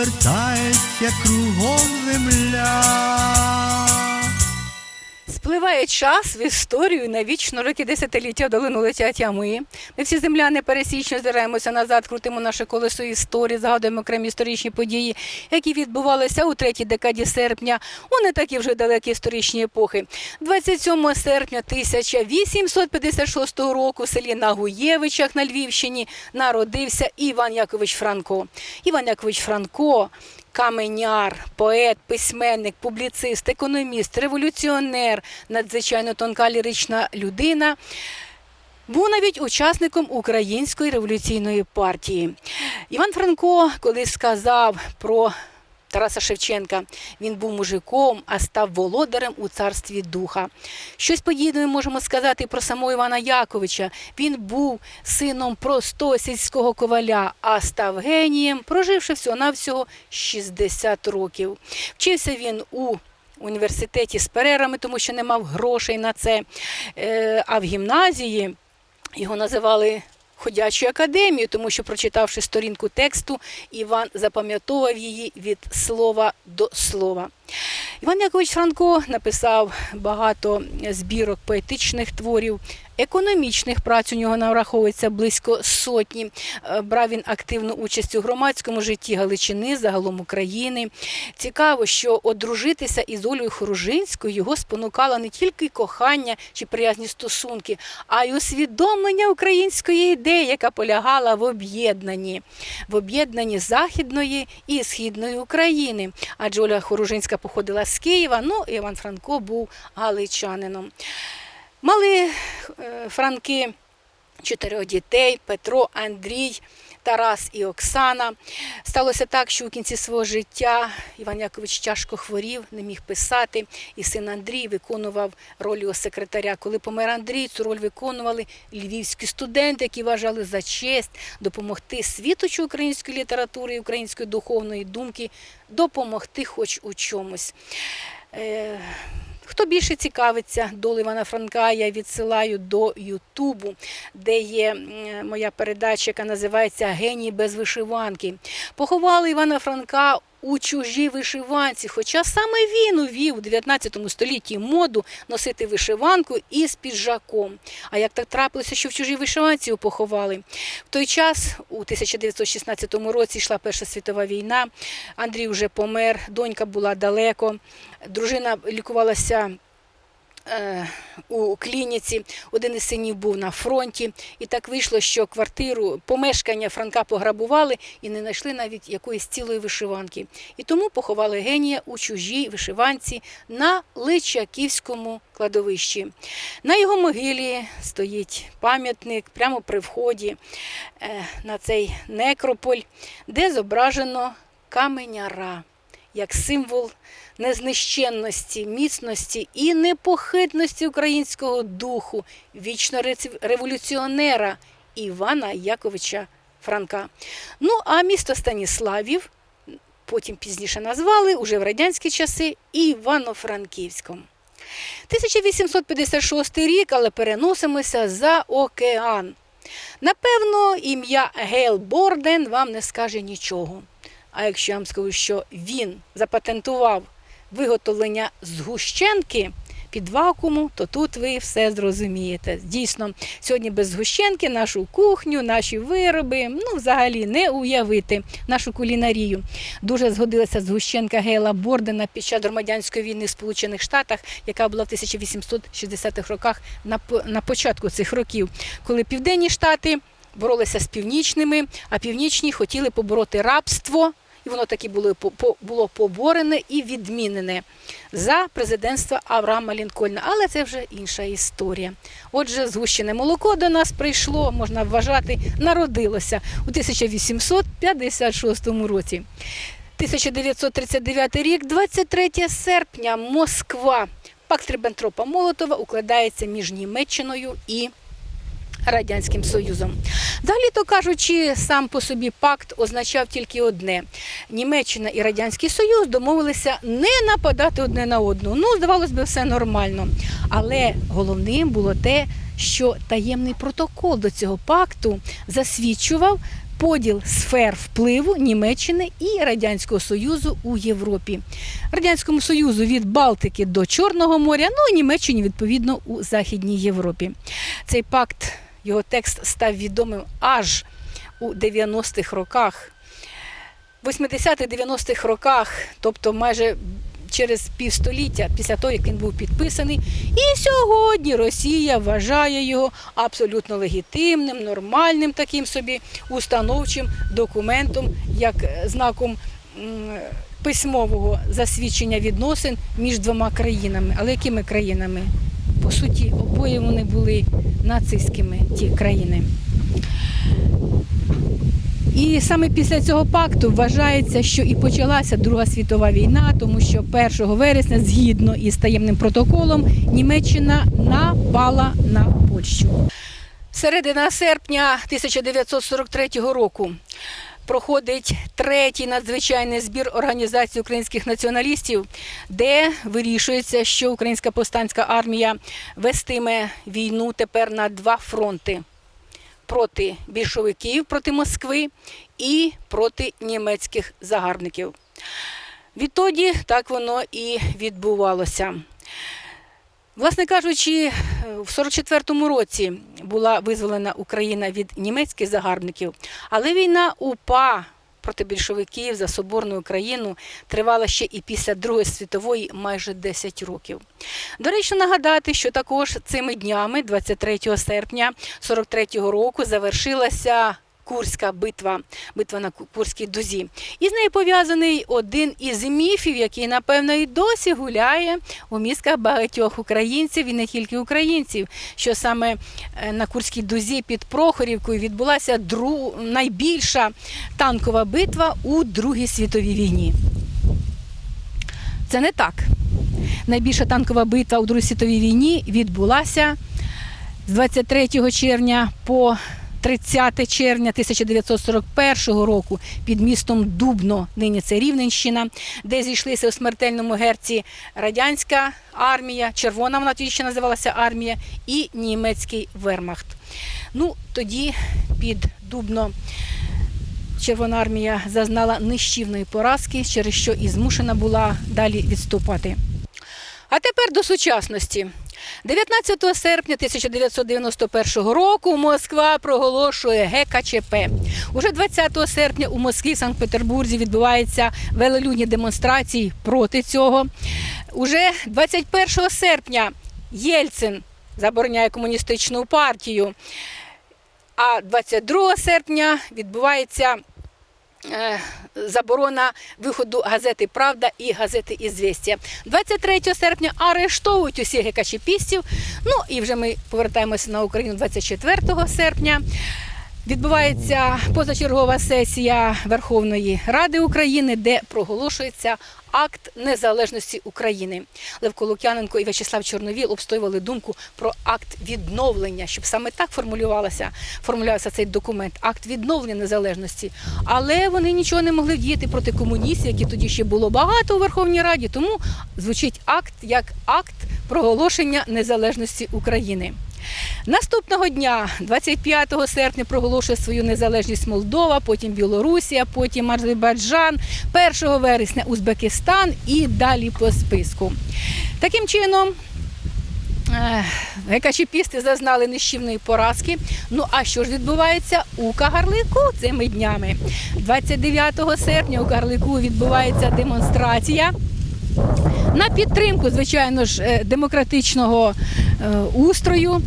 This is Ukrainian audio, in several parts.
обертається кругом земля. Спливає час в історію навічно роки десятиліття долину летять, а ми. Ми всі земляни пересічно зираємося назад, крутимо наше колесо історії, згадуємо окремі історичні події, які відбувалися у третій декаді серпня, у не такі вже далекі історичні епохи. 27 серпня 1856 року в селі Нагуєвичах на Львівщині народився Іван Якович Франко. Іван Якович Франко Каменяр, поет, письменник, публіцист, економіст, революціонер, надзвичайно тонка лірична людина. Був навіть учасником Української революційної партії. Іван Франко колись сказав про Тараса Шевченка. Він був мужиком, а став володарем у царстві духа. Щось подібне можемо сказати про самого Івана Яковича. Він був сином простого сільського коваля, а став генієм, проживши всього-навсього 60 років. Вчився він у університеті з перервами, тому що не мав грошей на це. Е, А в гімназії його називали ходячою академію, тому що, прочитавши сторінку тексту, Іван запам'ятовував її від слова до слова. Іван Якович Франко написав багато збірок поетичних творів. Економічних праць у нього нараховується близько сотні. Е, Брав він активну участь у громадському житті Галичини, загалом України. Цікаво, що одружитися із Олею Хоружинською його спонукало не тільки кохання чи приязні стосунки, а й усвідомлення української ідеї, яка полягала в об'єднанні, в об'єднанні Західної і Східної України. Адже Оля Хоружинська походила з Києва, ну і Іван Франко був галичанином. Мали е, Франки чотирьох дітей: Петро, Андрій, Тарас і Оксана. Сталося так, що у кінці свого життя Іван Якович тяжко хворів, не міг писати, і син Андрій виконував роль його секретаря. Коли помер Андрій, цю роль виконували львівські студенти, які вважали за честь допомогти світочу української літератури і української духовної думки, допомогти хоч у чомусь. Хто більше цікавиться долею Івана Франка, я відсилаю до Ютубу, де є моя передача, яка називається Геній без вишиванки. Поховали Івана Франка у чужій вишиванці, хоча саме він увів у 19 столітті моду носити вишиванку із піджаком. А як так трапилося, що в чужій вишиванці його поховали? В той час, у 1916 році, йшла Перша світова війна. Андрій вже помер, донька була далеко, дружина лікувалася. Е, У клініці один із синів був на фронті, і так вийшло, що квартиру, помешкання Франка пограбували і не знайшли навіть якоїсь цілої вишиванки. І тому поховали генія у чужій вишиванці на Личаківському кладовищі. На його могилі стоїть пам'ятник прямо при вході е, на цей некрополь, де зображено каменяра як символ незнищенності, міцності і непохитності українського духу, вічно революціонера Івана Яковича Франка. Ну а місто Станіславів потім пізніше назвали уже в радянські часи Івано-Франківськом. 1856 рік, але переносимося за океан. Напевно, ім'я Гейл Борден вам не скаже нічого. А якщо я вам скажу, що він запатентував виготовлення згущенки під вакууму, то тут ви все зрозумієте. Дійсно, сьогодні без згущенки нашу кухню, наші вироби, ну взагалі не уявити нашу кулінарію. Дуже згодилася згущенка Гейла Бордена під час громадянської війни в Сполучених Штатах, яка була в 1860-х роках на початку цих років, коли південні штати боролися з північними, а північні хотіли побороти рабство. Воно таки було, було поборене і відмінене за президентства Авраама Лінкольна. Але це вже інша історія. Отже, згущене молоко до нас прийшло, можна вважати, народилося у 1856 році. 1939 рік, 23 серпня, Москва. Пакт Ріббентропа Молотова укладається між Німеччиною і Радянським Союзом. Далі то кажучи, сам по собі пакт означав тільки одне: Німеччина і Радянський Союз домовилися не нападати одне на одну. Ну, здавалось би, все нормально. Але головним було те, що таємний протокол до цього пакту засвідчував поділ сфер впливу Німеччини і Радянського Союзу у Європі. Радянському Союзу від Балтики до Чорного моря, ну і Німеччині відповідно у Західній Європі. Цей пакт, його текст став відомим аж у 90-х роках. 80-90-х роках, тобто майже через півстоліття після того, як він був підписаний. І сьогодні Росія вважає його абсолютно легітимним, нормальним таким собі установчим документом, як е, знаком письмового засвідчення відносин між двома країнами. Але якими країнами? Суті, обоє вони були нацистськими ті країни. І саме після цього пакту вважається, що і почалася Друга світова війна, тому що 1 вересня, згідно із таємним протоколом, Німеччина напала на Польщу. Середина серпня 1943 року проходить третій надзвичайний збір організації українських націоналістів, де вирішується, що українська повстанська армія вестиме війну тепер на два фронти проти більшовиків, проти Москви і проти німецьких загарбників. Відтоді так воно і відбувалося. Власне кажучи, в 44-му році була визволена Україна від німецьких загарбників, але війна УПА проти більшовиків за соборну Україну тривала ще і після Другої світової майже 10 років. До речі, нагадати, що також цими днями, 23 серпня 43-го року, завершилася Курська битва, битва на Курській дузі. І з нею пов'язаний один із міфів, який, напевно, і досі гуляє у мізках багатьох українців і не тільки українців, що саме е, на Курській дузі під Прохорівкою відбулася дру... найбільша танкова битва у Другій світовій війні. Це не так. Найбільша танкова битва у Другій світовій війні відбулася з 23 червня по 30 червня 1941 року під містом Дубно, нині це Рівненщина, де зійшлися у смертельному герці радянська армія, червона вона тоді ще називалася армія, і німецький вермахт. Ну, тоді під Дубно Червона армія зазнала нищівної поразки, через що і змушена була далі відступати. А тепер до сучасності. 19 серпня 1991 року Москва проголошує ГКЧП. Уже 20 серпня у Москві, Санкт-Петербурзі відбуваються велелюдні демонстрації проти цього. Уже 21 серпня Єльцин забороняє комуністичну партію. А 22 серпня відбувається заборона виходу газети Правда і газети Ізвістія. 23 серпня арештовують усіх гекачепістів. Ну і вже ми повертаємося на Україну 24 серпня. Відбувається позачергова сесія Верховної Ради України, де проголошується акт незалежності України. Левко Лук'яненко і В'ячеслав Чорновіл обстоювали думку про акт відновлення, щоб саме так формулювалося, формулювався цей документ, акт відновлення незалежності. Але вони нічого не могли діяти проти комуністів, які тоді ще було багато у Верховній Раді. Тому звучить акт як акт проголошення незалежності України. Наступного дня, 25 серпня, проголошує свою незалежність Молдова, потім Білорусія, потім Азербайджан, 1 вересня Узбекистан і далі по списку. Таким чином. е, Гекачепісти зазнали нищівної поразки. Ну а що ж відбувається у Кагарлику цими днями? 29 серпня у Кагарлику відбувається демонстрація на підтримку, звичайно ж, е, демократичного е, устрою.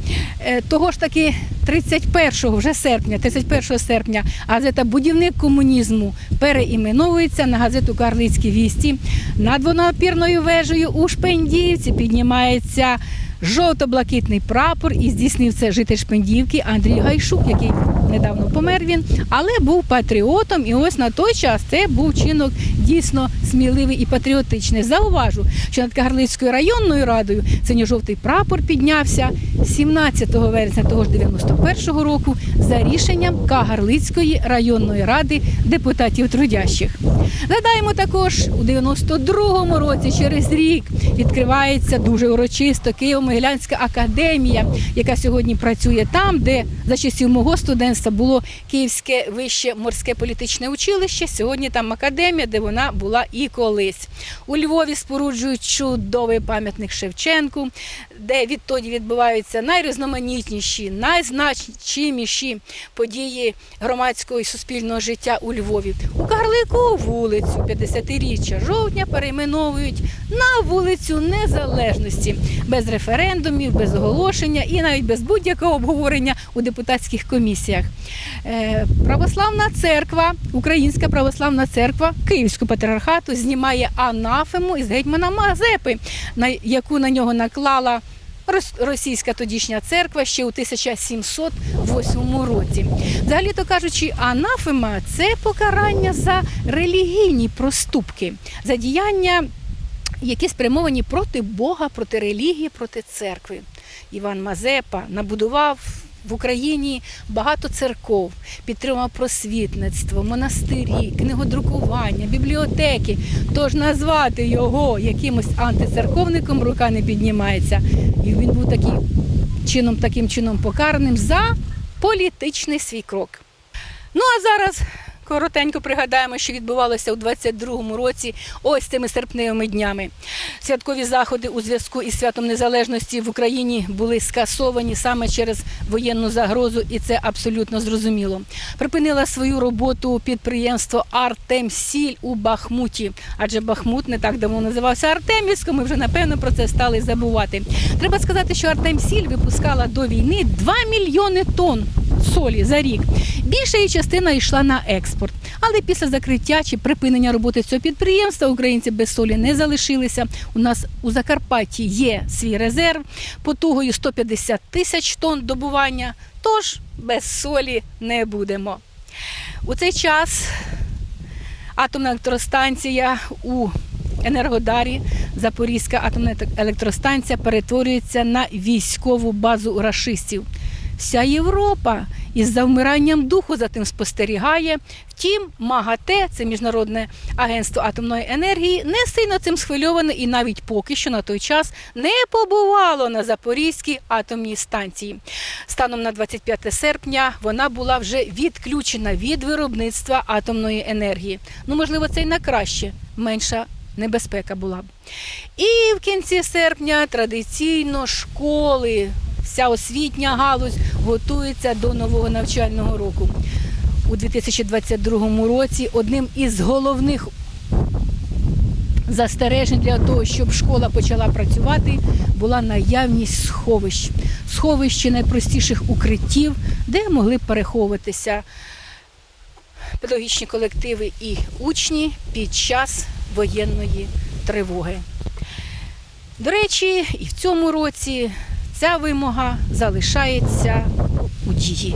Е, Того ж таки 31 вже серпня, 31 серпня газета Будівник комунізму переіменовується на газету Карлицькі вісті. Над двонапірною вежею у Шпендіївці піднімається жовто-блакитний прапор і здійснив це житель Шпендівки Андрій Гайшук, який недавно помер він, але був патріотом. І ось на той час це був чинок дійсно сміливий і патріотичний. Зауважу, що над Кагарлицькою районною радою синьо-жовтий прапор піднявся 17 вересня того ж 91-го року за рішенням Кагарлицької районної ради депутатів трудящих. Згадаємо також у 92-му році, через рік, відкривається дуже урочисто Києво-Могилянська академія, яка сьогодні працює там, де за часів мого студентства було Київське вище морське політичне училище. Сьогодні там академія, де вона була і колись. У Львові споруджують чудовий пам'ятник Шевченку, де відтоді відбуваються найрізноманітніші, найзначиміші події громадського і суспільного життя у Львові. У Карлику вулицю 50-річчя жовтня перейменовують на вулицю Незалежності без референдумів, без оголошення і навіть без будь-якого обговорення у депутатських комісіях. Е, Православна церква, Українська православна церква Київського патріархату знімає анафему із гетьмана Мазепи, на яку на нього наклала рос- російська тодішня церква ще у 1708 році. Взагалі то кажучи, анафема це покарання за релігійні проступки, за діяння які спрямовані проти Бога, проти релігії, проти церкви. Іван Мазепа набудував в Україні багато церков, підтримав просвітництво, монастирі, книгодрукування, бібліотеки. Тож назвати його якимось антицерковником рука не піднімається. І він був таким чином, таким чином покараним за політичний свій крок. Ну а зараз коротенько пригадаємо, що відбувалося у 22-му році, ось цими серпневими днями. Святкові заходи у зв'язку із святом незалежності в Україні були скасовані саме через воєнну загрозу, і це абсолютно зрозуміло. Припинила свою роботу підприємство Артемсіль у Бахмуті, адже Бахмут не так давно називався Артемівськом. Ми вже напевно про це стали забувати. Треба сказати, що Артемсіль випускала до війни 2 мільйони тонн солі за рік. Більша її частина йшла на експорт. Але після закриття чи припинення роботи цього підприємства українці без солі не залишилися. У нас у Закарпатті є свій резерв потугою 150 тисяч тонн добування. Тож без солі не будемо. У цей час атомна електростанція у Енергодарі, Запорізька атомна електростанція перетворюється на військову базу рашистів. Вся Європа із завмиранням духу за тим спостерігає. Втім, МАГАТЕ, це міжнародне агентство атомної енергії, не сильно цим схвильоване і навіть поки що на той час не побувало на Запорізькій атомній станції. Станом на 25 серпня вона була вже відключена від виробництва атомної енергії. Ну, можливо, це й на краще, менша небезпека була. І в кінці серпня традиційно школи, вся освітня галузь готується до нового навчального року. У 2022 році одним із головних застережень для того, щоб школа почала працювати, була наявність сховищ. Сховищ найпростіших укриттів, де могли переховуватися педагогічні колективи і учні під час воєнної тривоги. До речі, і в цьому році ця вимога залишається у дії.